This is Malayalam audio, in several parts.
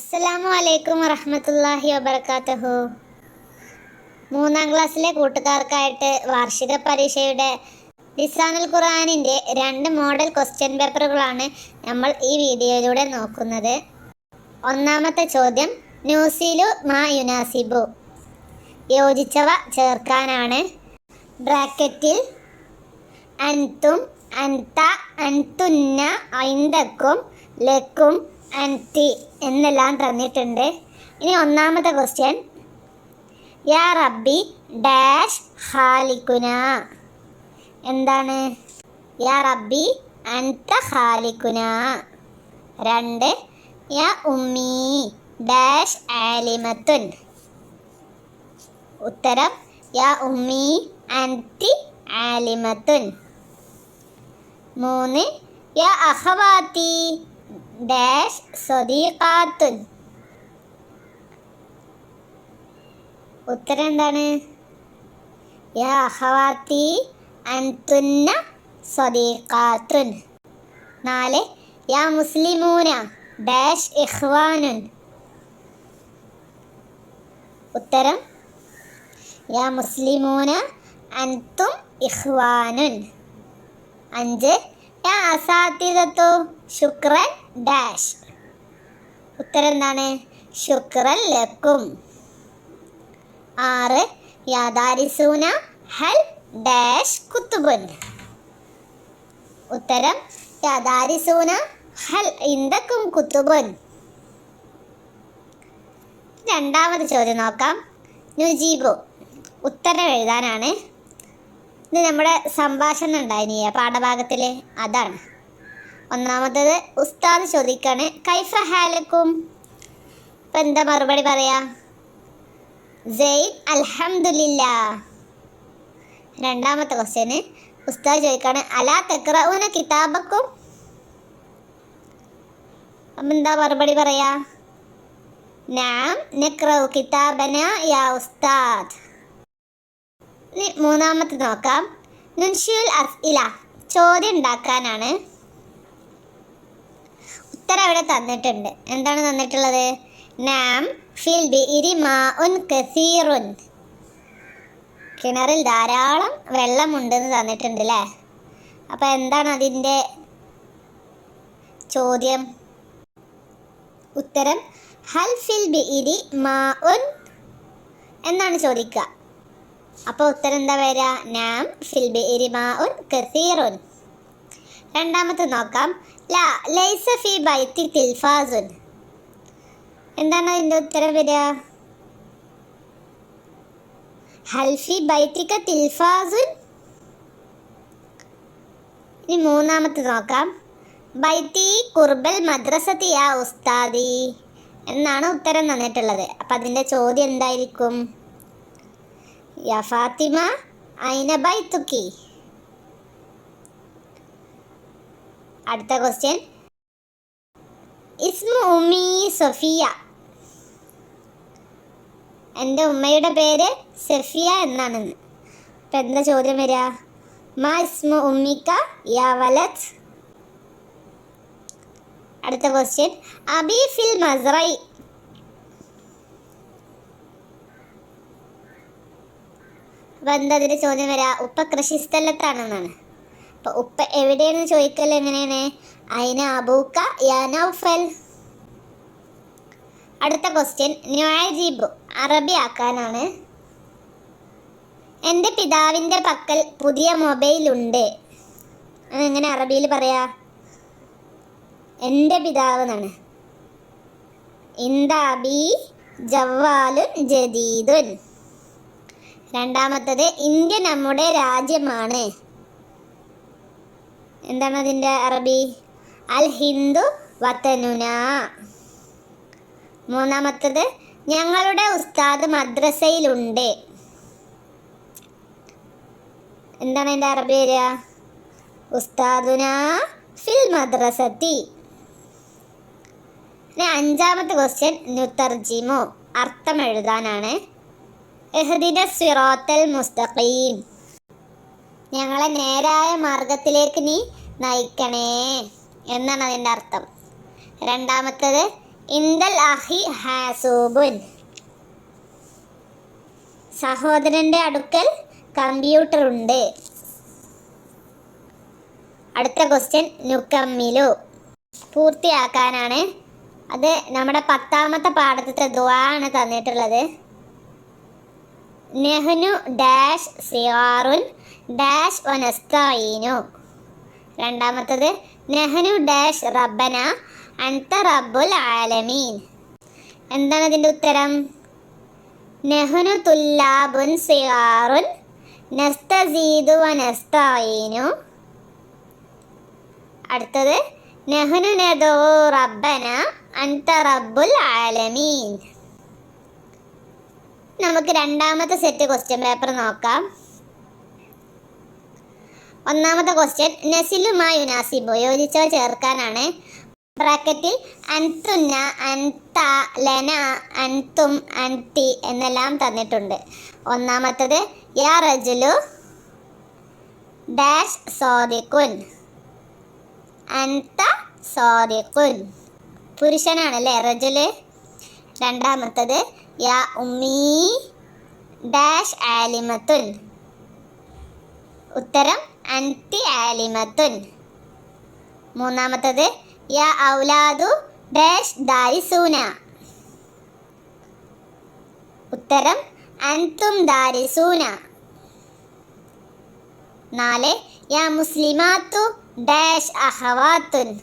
അസ്സലാമു അലൈക്കും വറഹമത്തല്ലാഹി വബർക്കാത്തുഹു മൂന്നാം ക്ലാസ്സിലെ കൂട്ടുകാർക്കായിട്ട് വാർഷിക പരീക്ഷയുടെ ലിസാനുൽ ഖുറാനിന്റെ രണ്ട് മോഡൽ ക്വസ്റ്റ്യൻ പേപ്പറുകളാണ് നമ്മൾ ഈ വീഡിയോയിലൂടെ നോക്കുന്നത്. ഒന്നാമത്തെ ചോദ്യം ന്യൂസിലു മാ യുനാസിബു. യോജിച്ചവ ചേർക്കാനാണ്. ബ്രാക്കറ്റിൽ അൻതും അൻത അൻതുന്ന ഐന്തക്കും ലക്കും അൻതി എന്നെല്ലാം തന്നിട്ടുണ്ട്. ഇനി ഒന്നാമത്തെ ക്വസ്റ്റ്യൻ യാ റബ്ബി ഡാഷ് ഹാലിക്കുന. എന്താണ്? യാ റബ്ബി അൻത ഹാലിക്കുന. രണ്ട്. യാ ഉമ്മി ഡാഷ് ആലിമത്തുൻ. ഉത്തരം യാ ഉമ്മി അൻതി ആലിമത്തുൻ. മൂന്ന്. യാ അഹവാത്തി ഡാഷ് സ്വദീഖാത്തുൻ ഉത്തരം എന്താണ്? യാ അഹവാത്തി അൻതുന്ന സ്വദീഖാത്തുൻ നാല് യാ മുസ്ലിമൂന ഡാഷ് ഇഖ്വാനുൻ. ഉത്തരം യാ മുസ്ലിമൂന അൻതും ഇഖ്വാനുൻ. അഞ്ച് അസാത്തിദത്തു ശുക്രൻ ഡാഷ് ഉത്തരം എന്താണ് ശുക്രൻ ലക്കും. ആറ് യാദാരിസൂന ഹൽ ഡാഷ് കുത്തുബുൻ ഉത്തരം യാദാരിസൂന ഹൽ ഇന്ദക്കും കുത്തുബുൻ രണ്ടാമത് ചോദ്യം നോക്കാം. നുജീബു ഉത്തരം എഴുതാനാണ്. ഇത് നമ്മുടെ സംഭാഷണം ഉണ്ടായിനി പാഠഭാഗത്തിൽ അതാണ്. ഒന്നാമത്തത് ഉസ്താദ് ചോദിക്കാണ് കൈഫ ഹാലക്കും? ഇപ്പം എന്താ മറുപടി പറയാ? സെയ്ദ് അൽഹമില്ല രണ്ടാമത്തെ ക്വസ്റ്റ്യന് ഉസ്താദ് ചോദിക്കാണ് അലാ തെക്റൂന കിതാബക്കും? അപ്പം എന്താ മറുപടി പറയാ? നാം നെക്രൗ കിതാബന യാ ഉസ്താദ്. മൂന്നാമത്തെ നോക്കാം. നുൻഷിയുൽ അസ്ഇല ചോദ്യം ഉണ്ടാക്കാനാണ് ഉത്തരം ഇവിടെ തന്നിട്ടുണ്ട്. എന്താണ് തന്നിട്ടുള്ളത്? നാം ഫിൽ ബിഇരി മാഉൻ കസീറുൻ കിണറിൽ ധാരാളം വെള്ളമുണ്ടെന്ന് തന്നിട്ടുണ്ട് അല്ലേ അപ്പം എന്താണ് അതിന്റെ ചോദ്യം? ഉത്തരം ഹൽ ഫിൽ ബിഇരി മാഉൻ എന്നാണ് ചോദിക്കുക. അപ്പോൾ ഉത്തരം എന്താ വരിക? നാം ഫിൽബി ഇരിമാ ഉൻ കസീറുൻ. രണ്ടാമത്തെ നോക്കാം. ലാ ലൈസ ഫി ബൈത്തി തിൽഫാസുൻ. എന്താണ് അതിന്റെ ഉത്തരം വരിക? ഹൽഫി ബൈത്തിക്ക തിൽഫാസുൻ. ഇനി മൂന്നാമത്തെ നോക്കാം. ബൈത്തി കുർബൽ യാ ഉസ്താദി. എന്നാണ് ഉത്തരം തന്നിട്ടുള്ളത്. അപ്പം അതിന്റെ ചോദ്യം എന്തായിരിക്കും? യാ ഫാത്തിമ ഐന ബൈത്തുക്കി അടുത്ത ക്വസ്റ്റ്യൻ ഇസ്മു ഉമ്മി സഫിയ. എന്റെ ഉമ്മയുടെ പേര് സഫിയ എന്നാണെന്ന് അപ്പം എന്താ ചോദ്യം വരിക? മാ ഇസ്മു ഉമ്മിക്ക യാ വലത്. അടുത്ത ക്വസ്റ്റ്യൻ അബി ഫിൽ മസ്റൈ. അതിന്റെ ചോദ്യം വരാ ഉപ്പ കൃഷിസ്ഥലത്താണെന്നാണ് അപ്പോൾ ഉപ്പ എവിടെയാണ് ചോദിക്കൽ എങ്ങനെയാണ്? അയിന അബൂക്ക യാ നൗഫൽ അടുത്ത ക്വസ്റ്റ്യൻ ന്യായജീബു അറബി ആക്കാനാണ്. എന്റെ പിതാവിന്റെ പക്കൽ പുതിയ മൊബൈൽ ഉണ്ട്. എങ്ങനെ അറബിയിൽ പറയാ? എന്റെ പിതാവ് എന്നാണ് ഇന്താബി ജവാലുൻ ജദീദുൻ. രണ്ടാമത്തത് ഇന്ത്യ നമ്മുടെ രാജ്യമാണ്. എന്താണ് അതിന്റെ അറബി? അൽ ഹിന്ദു വത്തനുന. മൂന്നാമത്തത് ഞങ്ങളുടെ ഉസ്താദ് മദ്രസയിലുണ്ട്. എന്താണ് എന്റെ അറബി വരിക ഉസ്താദുന ഫിൽ മദ്രസത്തി. അഞ്ചാമത്തെ ക്വസ്റ്റ്യൻ നുത്തർജിമോ അർത്ഥം എഴുതാനാണ്. മുസ്തഖീം. ഞങ്ങളെ നേരായ മാർഗത്തിലേക്ക് നീ നയിക്കണേ എന്നാണ് അതിന്റെ അർത്ഥം. രണ്ടാമത്തത് ഇന്ദൽ അഹി ഹാസൂബുൻ. സഹോദരന്റെ അടുക്കൽ കമ്പ്യൂട്ടർ ഉണ്ട്. അടുത്ത ക്വസ്റ്റ്യൻ നുക്കമ്മിലു പൂർത്തിയാക്കാനാണ്. അത് നമ്മുടെ പത്താമത്തെ പാഠത്തിലെ ദുആണ് തന്നിട്ടുള്ളത്. നെഹ്നു ഡാഷ് സിയാറുൻ ഡാഷ് വനസ്തായിനു രണ്ടാമത്തത് നെഹ്നു ഡാഷ് റബ്ബന അൻത റബ്ബുൽ ആലമീൻ. എന്താണ് ഇതിന്റെ ഉത്തരം? നെഹ്നു തുല്ലാബുൻ സിയാറുൻ നസ്തസീദു വനസ്തായിനു അടുത്തത് നെഹ്നു നെദോ റബ്ബന അൻത റബ്ബുൽ ആലമീൻ. നമുക്ക് രണ്ടാമത്തെ സെറ്റ് ക്വസ്റ്റ്യൻ പേപ്പർ നോക്കാം. ഒന്നാമത്തെ ക്വസ്റ്റ്യൻ നസിലുമായി യുനാസിബോ യോജിച്ചവ ചേർക്കാനാണ്. ബ്രാക്കറ്റിൽ അൻതുന്ന അൻത ലന അൻതും അൻതി എന്നെല്ലാം തന്നിട്ടുണ്ട്. ഒന്നാമത്തത് യാ റജുലു ഡാഷ് സോദിക്കുൻ അൻത സോദിക്കുൻ പുരുഷനാണല്ലേ റജുൽ? രണ്ടാമത്തത് യാ ഉമ്മീ ഡാഷ് ആലിമത്തുൻ. ഉത്തരം അൻതി ആലിമത്തുൻ. മൂന്നാമത്തത് യാ ഔലാദു ഡാഷ് ദാരിസൂന. ഉത്തരം അൻതും ദാരിസൂന. നാല് യാ മുസ്ലിമാത്തു ഡാഷ് അഹവാത്തുൻ.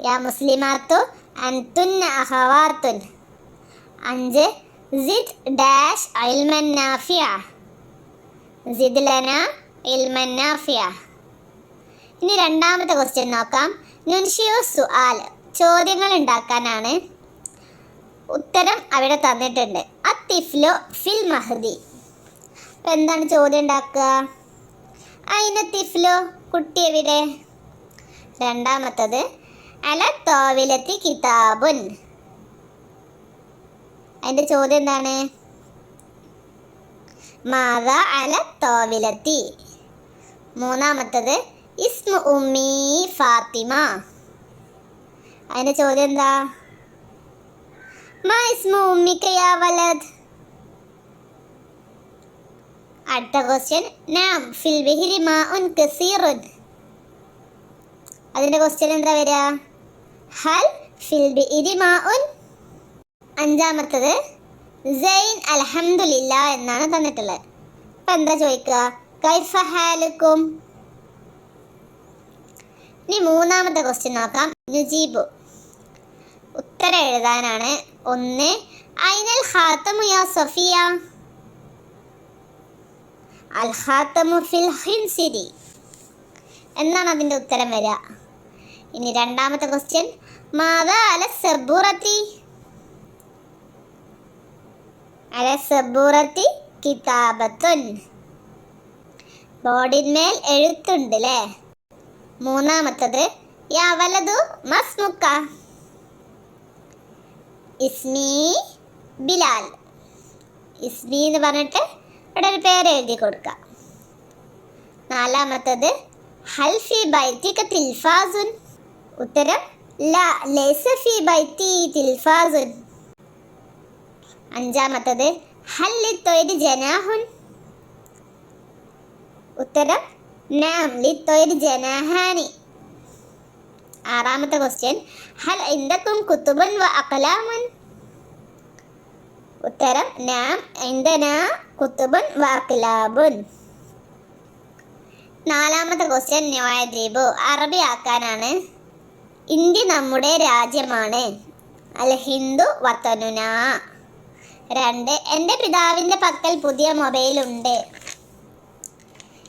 യാ മുസ്ലിമാത്തു അൻതുന്ന അഹവാത്തുൻ അഞ്ച് സിദ് ഡാഷ് ഇൽമൻ നാഫിയ. സിദ് ലന ഇൽമൻ നാഫിയ. ഇനി രണ്ടാമത്തെ ക്വസ്റ്റ്യൻ നോക്കാം. നുൻഷിയോ സുആൽ ചോദ്യങ്ങൾ ഉണ്ടാക്കാനാണ് ഉത്തരം അവിടെ തന്നിട്ടുണ്ട്. അത്തിഫ്ലോ ഫിൽ മഹദി. അപ്പം എന്താണ് ചോദ്യം ഉണ്ടാക്കുക? അയിന തിഫ്ലോ? കുട്ടി എവിടെ? രണ്ടാമത്തത് അല കിതാബുൻ. അതിന്റെ ചോദ്യം എന്താണ്? മാത അല തോവിലത്തി മൂന്നാമത്തത് ഇസ്മു ഉമ്മി ഫാത്തിമ. അതിന്റെ ചോദ്യം എന്താ? മാ ഇസ്മു ഉമ്മിക്കയാ വലദ്? അടുത്ത ക്വസ്റ്റ്യൻ നാം ഫിൽ ബിഹിരി മാ ഉൻ കസീറുൻ. അതിന്റെ ക്വസ്റ്റ്യൻ എന്താ വരിക? ഹൽ ഫിൽ ബിഇരി മാഉൻ അഞ്ചാമത്തത് സൈൻ അൽഹംദുലില്ല എന്നാണ് തന്നിട്ടുള്ളത്. അപ്പം എന്താ ചോദിക്കുക? ഇനി മൂന്നാമത്തെ ക്വസ്റ്റ്യൻ നോക്കാം. നുജീബു ഉത്തരം എഴുതാനാണ്. ഒന്ന് ഐനൽ ഖാത്തമു യാ സഫിയ? അൽ ഖാത്തമു ഫിൽ ഹിൻസിരി. എന്നാണ് അതിന്റെ ഉത്തരം വരിക. ഇനി രണ്ടാമത്തെ ക്വസ്റ്റ്യൻ മാതാ അല സബൂറത്തി അല സബൂറത്തി കിതാബത്തുൻ. ബോർഡിന്മേൽ എഴുത്തുണ്ട് അല്ലേ മൂന്നാമത്തത് യാ വലതു മസ്മുക്ക. ഇസ്മി ബിലാൽ. ഇസ്മി എന്ന് പറഞ്ഞിട്ട് ഇവിടെ ഒരു പേര് എഴുതി കൊടുക്കുക നാലാമത്തത് ഹൽഫി ബൈത്തിക്ക ബൈത്തിക തിൽഫാസുൻ ഉത്തരം ല ലൈസ ഫി ബൈത്തി തിൽഫാസുൻ അഞ്ചാമത്തത് ഹൽ ലിത്തൊരു ജനാഹുൻ. ഉത്തരം നാം ലിത്തൊരു ജനാഹാനി. ആറാമത്തെ ക്വസ്റ്റ്യൻ ഹൽ ഇന്ദക്കും കുത്തുബൻ വ അക്കലാമുൻ ഉത്തരം നാം ഇന്ദന കുത്തുബൻ വ അക്കലാബുൻ നാലാമത്തെ ക്വസ്റ്റ്യൻ ന്യായദ്വീപ് അറബി ആക്കാനാണ്. ഇന്ത്യ നമ്മുടെ രാജ്യമാണ്. അൽ ഹിന്ദു വത്തനുന രണ്ട് എന്റെ പിതാവിന്റെ പക്കൽ പുതിയ മൊബൈലുണ്ട്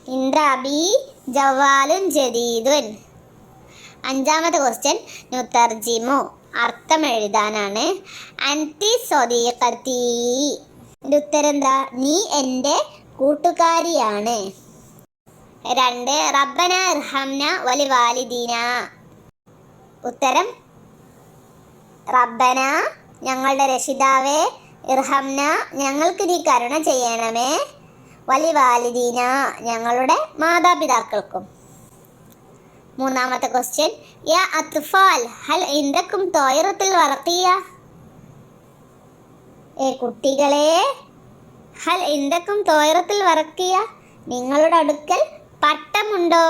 ഇന്ദ്രാബി ജവാലുൻ ജദീദുൻ. അഞ്ചാമത്തെ ക്വസ്റ്റ്യൻ നുത്തർജിമു അർത്ഥം എഴുതാനാണ്. അൻതി സ്വദീകത്തി ഇതിന്റെ ഉത്തരം എന്താ? നീ എന്റെ കൂട്ടുകാരിയാണ്. രണ്ട് റബ്ബന റഹംന വലി വാലിദീന. ഉത്തരം റബ്ബന ഞങ്ങളുടെ രക്ഷിതാവേ ഇർഹംന ഞങ്ങൾക്ക് നീ കരുണ ചെയ്യണമേ. വലി വാലിദീന ഞങ്ങളുടെ മാതാപിതാക്കൾക്കും. മൂന്നാമത്തെ ക്വസ്റ്റ്യൻ യാ അത്ഫാൽ ഹൽ ഇന്ദക്കും തോയറത്തിൽ വറത്തിയ? ഏ കുട്ടികളെ ഹൽ ഇന്ദക്കും തോയറത്തിൽ വറക്കിയ നിങ്ങളുടെ അടുക്കൽ പട്ടമുണ്ടോ?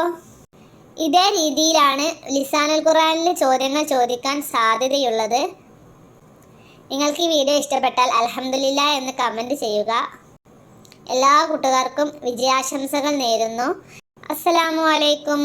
ഇതേ രീതിയിലാണ് ലിസാനൽ ഖുറാനിൽ ചോദ്യങ്ങൾ ചോദിക്കാൻ സാധ്യതയുള്ളത്. നിങ്ങൾക്ക് ഈ വീഡിയോ ഇഷ്ടപ്പെട്ടാൽ അലഹമില്ല എന്ന് കമന്റ് ചെയ്യുക. എല്ലാ കൂട്ടുകാർക്കും വിജയാശംസകൾ നേരുന്നു. അസ്സലാമു അലൈക്കും.